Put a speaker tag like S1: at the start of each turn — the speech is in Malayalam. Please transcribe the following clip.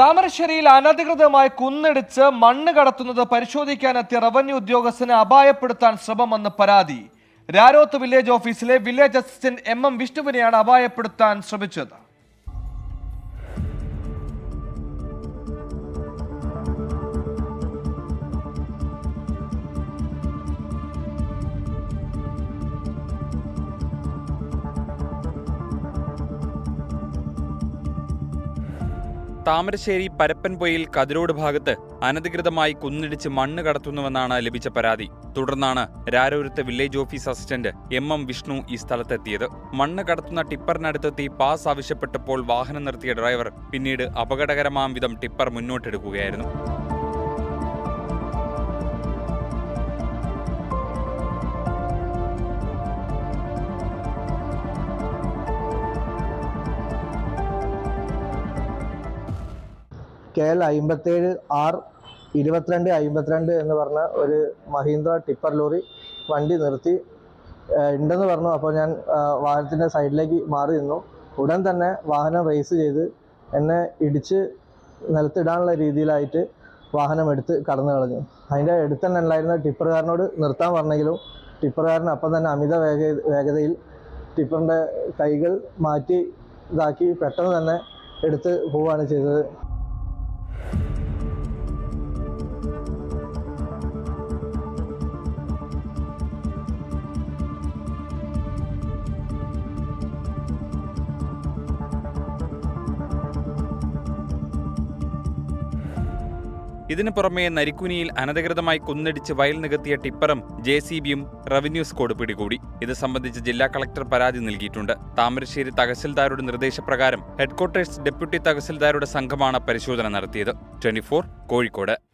S1: താമരശ്ശേരിയിൽ അനധികൃതമായി കുന്നിടിച്ച് മണ്ണ് കടത്തുന്നത് പരിശോധിക്കാനെത്തിയ റവന്യൂ ഉദ്യോഗസ്ഥനെ അപായപ്പെടുത്താൻ ശ്രമമെന്ന് പരാതി. രാരോത്ത് വില്ലേജ് ഓഫീസിലെ വില്ലേജ് അസിസ്റ്റന്റ് എം എം വിഷ്ണുവിനെയാണ് അപായപ്പെടുത്താൻ ശ്രമിച്ചത്.
S2: താമരശ്ശേരി പരപ്പൻപൊയിൽ കതിരോട് ഭാഗത്ത് അനധികൃതമായി കുന്നിടിച്ച് മണ്ണ് കടത്തുന്നുവെന്നാണ് ലഭിച്ച പരാതി. തുടർന്നാണ് രാരൂരത്തെ village office assistant M M Vishnu ഈ സ്ഥലത്തെത്തിയത്. മണ്ണ് കടത്തുന്ന ടിപ്പറിനടുത്തെത്തി പാസ് ആവശ്യപ്പെട്ടപ്പോൾ വാഹനം നിർത്തിയ ഡ്രൈവർ പിന്നീട് അപകടകരമാം വിധം ടിപ്പർ മുന്നോട്ടെടുക്കുകയായിരുന്നു.
S3: കെ എൽ അമ്പത്തേഴ് ആർ ഇരുപത്തിരണ്ട് അമ്പത്തിരണ്ട് എന്ന് പറഞ്ഞ ഒരു മഹീന്ദ്ര ടിപ്പർ ലോറി വണ്ടി നിർത്തി. ഉണ്ടെന്ന് പറഞ്ഞു. അപ്പോൾ ഞാൻ വാഹനത്തിന്റെ സൈഡിലേക്ക് മാറി നിന്നു. ഉടൻ തന്നെ വാഹനം റേസ് ചെയ്ത് എന്നെ ഇടിച്ച് നിലത്തിടാനുള്ള രീതിയിലായിട്ട് വാഹനം എടുത്ത് കടന്നു കളഞ്ഞു. അതിന്റെ അടുത്ത് തന്നെ ഉണ്ടായിരുന്ന ടിപ്പറുകാരനോട് നിർത്താൻ പറഞ്ഞെങ്കിലും ടിപ്പറുകാരൻ അപ്പം തന്നെ അമിത വേഗ വേഗതയിൽ ടിപ്പറിന്റെ കൈകൾ മാറ്റി ഇതാക്കി പെട്ടെന്ന് തന്നെ എടുത്ത് പോവുകയാണ് ചെയ്തത്.
S2: ഇതിനു പുറമെ നരിക്കുനിയിൽ അനധികൃതമായി കുന്നടിച്ച് വയൽ നികത്തിയ ടിപ്പറും ജെ സി ബിയും റവന്യൂ സ്കോഡ് പിടികൂടി. ഇത് സംബന്ധിച്ച് ജില്ലാ കളക്ടർ പരാതി നൽകിയിട്ടുണ്ട്. താമരശ്ശേരി തഹസിൽദാരുടെ നിർദ്ദേശപ്രകാരം ഹെഡ്ക്വാർട്ടേഴ്സ് ഡെപ്യൂട്ടി തഹസിൽദാരുടെ സംഘമാണ് പരിശോധന നടത്തിയത്. ട്വന്റി കോഴിക്കോട്.